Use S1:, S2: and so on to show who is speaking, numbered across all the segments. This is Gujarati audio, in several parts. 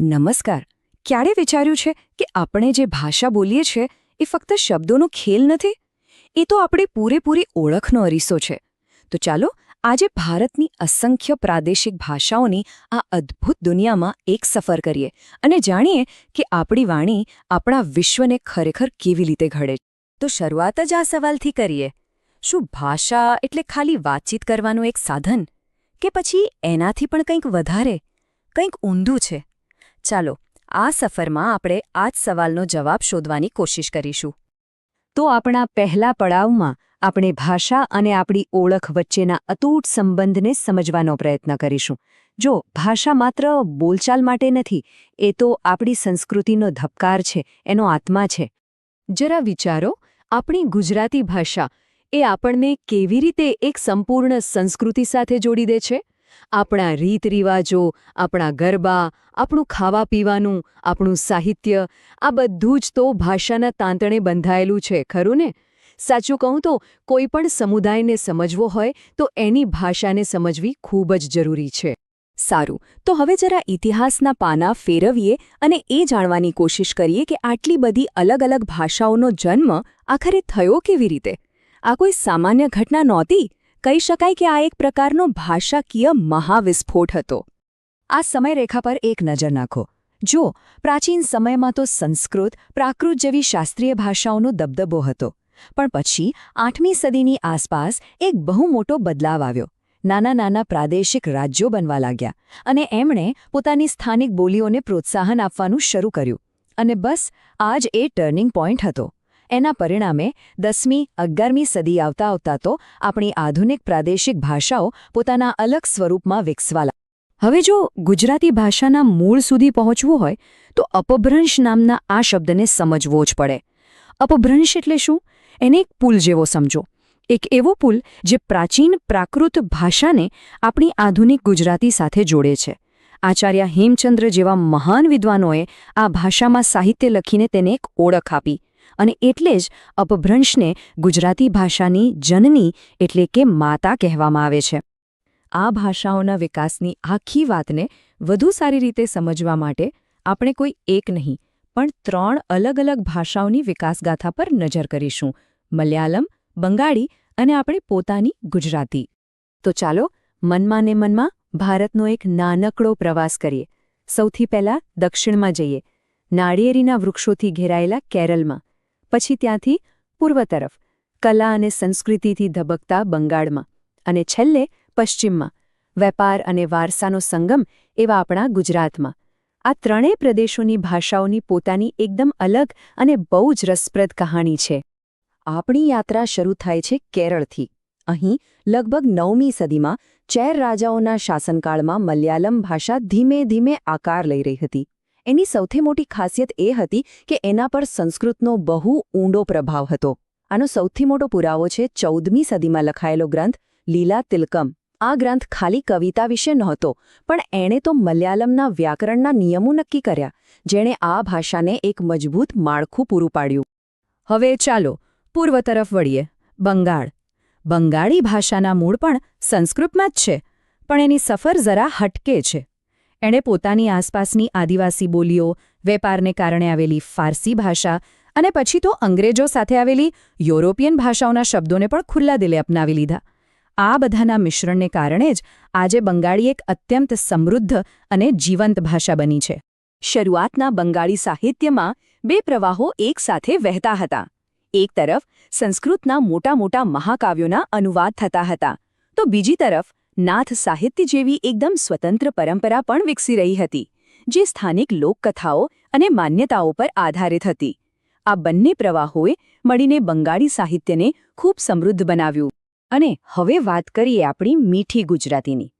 S1: નમસ્કાર. ક્યારે વિચાર્યું છે કે આપણે જે ભાષા બોલીએ છીએ, એ ફક્ત શબ્દોનો ખેલ નથી? એ તો આપણી પૂરેપૂરી ઓળખનો અરીસો છે. તો ચાલો, આજે ભારતની અસંખ્ય પ્રાદેશિક ભાષાઓની આ અદ્ભુત દુનિયામાં એક સફર કરીએ અને જાણીએ કે આપણી વાણી આપણા વિશ્વને ખરેખર કેવી રીતે ઘડે તો શરૂઆત જ આ સવાલથી કરીએ. શું ભાષા એટલે ખાલી વાતચીત કરવાનું એક સાધન? કે પછી એનાથી પણ કંઈક વધારે? કંઈક ઊંધું છે? ચાલો, આ સફરમાં આપણે આ જ સવાલનો જવાબ શોધવાની કોશિશ કરીશું. તો આપણા પહેલા પડાવમાં આપણે ભાષા અને આપણી ઓળખ વચ્ચેના અતૂટ સંબંધને સમજવાનો પ્રયત્ન કરીશું. જો ભાષા માત્ર બોલચાલ માટે નથી, એ તો આપણી સંસ્કૃતિનો ધબકાર છે, એનો આત્મા છે. જરા વિચારો, આપણી ગુજરાતી ભાષા એ આપણને કેવી રીતે એક સંપૂર્ણ સંસ્કૃતિ સાથે જોડી દે છે? આપણા રીત રિવાજો આપણા ગરબા, આપણું ખાવા પીવાનું આપણું સાહિત્ય, આ બધું જ તો ભાષાના તાંતણે બંધાયેલું છે, ખરું ને? સાચું કહું તો, કોઈ પણ સમુદાયને સમજવો હોય, તો એની ભાષાને સમજવી ખૂબ જ જરૂરી છે. સારું, તો હવે જરા ઇતિહાસના પાના ફેરવીએ અને એ જાણવાની કોશિશ કરીએ કે આટલી બધી અલગ અલગ ભાષાઓનો જન્મ આખરે થયો કેવી રીતે? આ કોઈ સામાન્ય ઘટના નહોતી? કહી શકાય કે આ એક પ્રકારનો ભાષાકીય મહાવિસ્ફોટ હતો. આ સમયરેખા પર એક નજર નાખો. જો પ્રાચીન સમયમાં તો સંસ્કૃત, પ્રાકૃત જેવી શાસ્ત્રીય ભાષાઓનો દબદબો હતો. પણ પછી આઠમી સદીની આસપાસ એક બહુ મોટો બદલાવ આવ્યો. નાના નાના પ્રાદેશિક રાજ્યો બનવા લાગ્યા અને એમણે પોતાની સ્થાનિક બોલીઓને પ્રોત્સાહન આપવાનું શરૂ કર્યું. અને બસ, આ જ એ ટર્નિંગ પોઈન્ટ હતો. એના પરિણામે દસમી, અગિયારમી સદી આવતા આવતા તો આપણી આધુનિક પ્રાદેશિક ભાષાઓ પોતાના અલગ સ્વરૂપમાં વિકસવા હવે જો ગુજરાતી ભાષાના મૂળ સુધી પહોંચવું હોય, તો અપભ્રંશ નામના આ શબ્દને સમજવો જ પડે. અપભ્રંશ એટલે શું? એને એક પુલ જેવો સમજો. એક એવો પુલ જે પ્રાચીન પ્રાકૃત ભાષાને આપણી આધુનિક ગુજરાતી સાથે જોડે છે. આચાર્ય હેમચંદ્ર જેવા મહાન વિદ્વાનોએ આ ભાષામાં સાહિત્ય લખીને તેને એક ઓળખ આપી. અને એટલે જ અપભ્રંશને ગુજરાતી ભાષાની જનની એટલે કે માતા કહેવામાં આવે છે. આ ભાષાઓના વિકાસની આખી વાતને વધુ સારી રીતે સમજવા માટે આપણે કોઈ એક નહીં, પણ ત્રણ અલગ અલગ ભાષાઓની વિકાસગાથા પર નજર કરીશું. મલયાલમ, બંગાળી અને આપણી પોતાની ગુજરાતી. તો ચાલો, મનમાં ને મનમાં ભારતનો એક નાનકડો પ્રવાસ કરીએ. સૌથી પહેલા દક્ષિણમાં જઈએ. નાળિયેરીના વૃક્ષોથી ઘેરાયેલા કેરળમાં પછી ત્યાંથી પૂર્વ તરફ, કલા અને સંસ્કૃતિથી ધબકતા બંગાળમાં અને છેલ્લે પશ્ચિમમાં, વેપાર અને વારસાનો સંગમ એવા આપણા ગુજરાતમાં. આ ત્રણેય પ્રદેશોની ભાષાઓની પોતાની એકદમ અલગ અને બહુ જ રસપ્રદ કહાણી છે. આપણી યાત્રા શરૂ થાય છે કેરળથી. અહીં, લગભગ નવમી સદીમાં, ચેર રાજાઓના શાસનકાળમાં મલયાલમ ભાષા ધીમે ધીમે આકાર લઈ રહી હતી. એની સૌથી મોટી ખાસિયત એ હતી કે એના પર સંસ્કૃતનો બહુ ઊંડો પ્રભાવ હતો. આનો સૌથી મોટો પુરાવો છે ચૌદમી સદીમાં લખાયેલો ગ્રંથ લીલા તિલકમ. આ ગ્રંથ ખાલી કવિતા વિશે નહોતો, પણ એણે તો મલયાલમના વ્યાકરણના નિયમો નક્કી કર્યા, જેણે આ ભાષાને એક મજબૂત માળખું પૂરું પાડ્યું. હવે ચાલો, પૂર્વ તરફ વળીએ. બંગાળ. બંગાળી ભાષાના મૂળ પણ સંસ્કૃતમાં જ છે, પણ એની સફર જરા હટકે છે. એણે પોતાની આસપાસની આદિવાસી બોલીઓ, વેપારને કારણે આવેલી ફારસી ભાષા અને પછી તો અંગ્રેજો સાથે આવેલી યુરોપિયન ભાષાઓના શબ્દોને પણ ખુલ્લા દિલે અપનાવી લીધા. આ બધાના મિશ્રણને કારણે જ આજે બંગાળી એક અત્યંત સમૃદ્ધ અને જીવંત ભાષા બની છે. શરૂઆતના બંગાળી સાહિત્યમાં બે પ્રવાહો એકસાથે વહેતા હતા. એક તરફ સંસ્કૃતના મોટા મોટા મહાકાવ્યોના અનુવાદ થતા હતા, તો બીજી તરફ નાથ સાહિત્ય જેવી એકદમ સ્વતંત્ર પરંપરા પણ વિકસી રહી હતી, જે સ્થાનિક લોકકથાઓ અને માન્યતાઓ પર આધારિત હતી. આ બંને પ્રવાહોએ મળીને બંગાળી સાહિત્યને ખૂબ સમૃદ્ધ બનાવ્યું. અને હવે વાત કરીએ આપણી મીઠી ગુજરાતીની.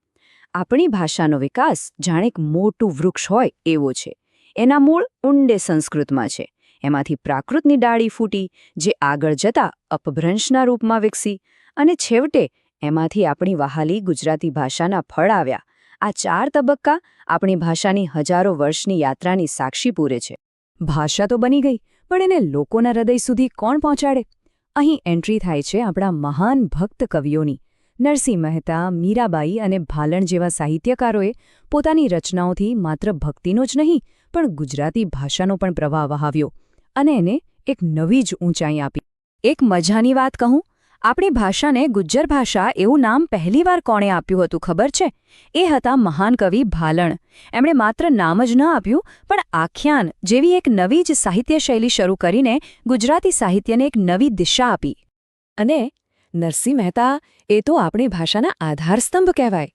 S1: આપણી ભાષાનો વિકાસ જાણે એક મોટું વૃક્ષ હોય એવો છે. એના મૂળ ઊંડે સંસ્કૃતમાં છે. એમાંથી પ્રાકૃતની ડાળી ફૂટી, જે આગળ જતા અપભ્રંશના રૂપમાં વિકસી અને છેવટે એમાંથી આપણી વહાલી ગુજરાતી ભાષાના ફળ આવ્યા. આ ચાર તબક્કા આપણી ભાષાની હજારો વર્ષની યાત્રાની સાક્ષી પૂરે છે. ભાષા તો બની ગઈ, પણ એને લોકોના હૃદય સુધી કોણ પહોંચાડે? અહીં એન્ટ્રી થાય છે આપણા મહાન ભક્ત કવિઓની. નરસિંહ મહેતા, મીરાબાઈ અને ભાલણ જેવા સાહિત્યકારોએ પોતાની રચનાઓથી માત્ર ભક્તિનો જ નહીં, પણ ગુજરાતી ભાષાનો પણ પ્રવાહ વહાવ્યો અને એને એક નવી જ ઊંચાઈ આપી. એક મજાની વાત કહું? આપણી ભાષાને ગુજ્જર ભાષા એવું નામ પહેલીવાર કોણે આપ્યું હતું ખબર છે? એ હતા મહાન કવિ ભાલણ. એમણે માત્ર નામ જ ન આપ્યું, પણ આખ્યાન જેવી એક નવી જ સાહિત્ય શૈલી શરૂ કરીને ગુજરાતી સાહિત્યને એક નવી દિશા આપી. અને નરસિંહ મહેતા એ તો આપણી ભાષાના આધારસ્તંભ કહેવાય.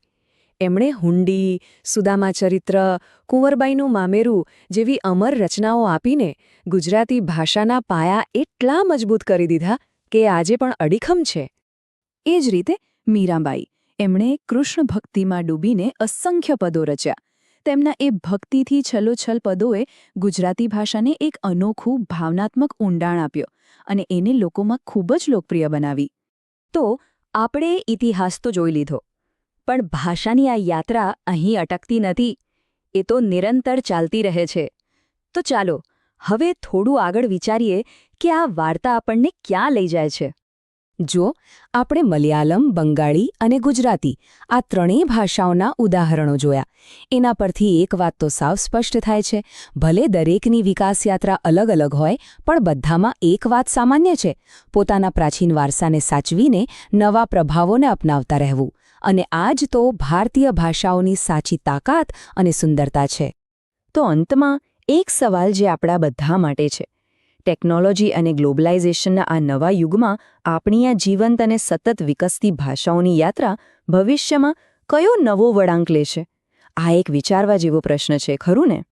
S1: એમણે હુંડી, સુદામા ચરિત્ર, કુંવરબાઈનું મામેરું જેવી અમર રચનાઓ આપીને ગુજરાતી ભાષાના પાયા એટલા મજબૂત કરી દીધા કે આજે પણ અડીખમ છે. એ જ રીતે મીરાબાઈ, એમણે કૃષ્ણ ભક્તિમાં ડૂબીને અસંખ્ય પદો રચ્યા. તેમના એ ભક્તિથી છલોછલ પદોએ ગુજરાતી ભાષાને એક અનોખું ભાવનાત્મક ઊંડાણ આપ્યો અને એને લોકોમાં ખૂબ જ લોકપ્રિય બનાવી. તો આપણે ઇતિહાસ તો જોઈ લીધો, પણ ભાષાની આ યાત્રા અહીં અટકતી નથી, એ તો નિરંતર ચાલતી રહે છે. તો ચાલો હવે થોડું આગળ વિચારીએ કે આ વાર્તા આપણને ક્યાં લઈ જાય છે. જો આપણે મલયાલમ, બંગાળી અને ગુજરાતી આ ત્રણેય ભાષાઓના ઉદાહરણો જોયા. એના પરથી એક વાત તો સાવ સ્પષ્ટ થાય છે, ભલે દરેકની વિકાસયાત્રા અલગ અલગ હોય, પણ બધામાં એક વાત સામાન્ય છે. પોતાના પ્રાચીન વારસાને સાચવીને નવા પ્રભાવોને અપનાવતા રહેવું. અને આ તો ભારતીય ભાષાઓની સાચી તાકાત અને સુંદરતા છે. તો અંતમાં એક સવાલ જે આપણા બધા માટે છે. ટેકનોલોજી અને ગ્લોબલાઇઝેશનના આ નવા યુગમાં આપણી આ જીવંત અને સતત વિકસતી ભાષાઓની યાત્રા ભવિષ્યમાં કયો નવો વળાંક લેશે? આ એક વિચારવા જેવો પ્રશ્ન છે, ખરું ને?